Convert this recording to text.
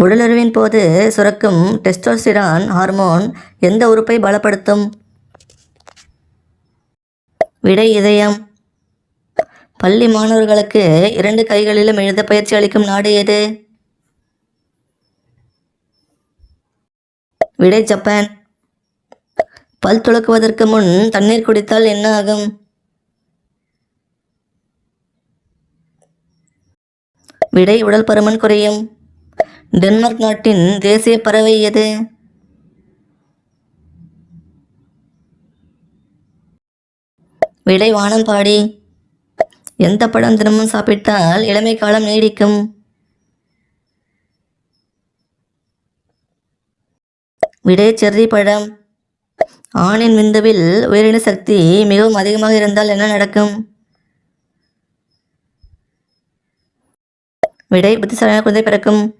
உடலுறவின் போது சுரக்கும் testosterone hormone எந்த உறுப்பை பலப்படுத்தும்? விடை இதயம். பள்ளி மாணவர்களுக்கு இரண்டு கைகளிலும் எழுத பயிற்சி அளிக்கும் நாடு எது? விடை ஜப்பான். பல் துலக்குவதற்கு முன் தண்ணீர் குடித்தால் என்ன ஆகும்? விடை உடல் பருமன் குறையும். டென்மார்க் நாட்டின் தேசிய பறவை எது? விடை வானம்பாடி எந்த படம் தினமும் சாப்பிட்டால் இளமை காலம் நீடிக்கும்? விடை செர்ரி பழம். ஆணின் விந்துவில் உயிரின சக்தி மிகவும் அதிகமாக இருந்தால் என்ன நடக்கும்? விடை புத்திசாலியான குழந்தை பிறக்கும்.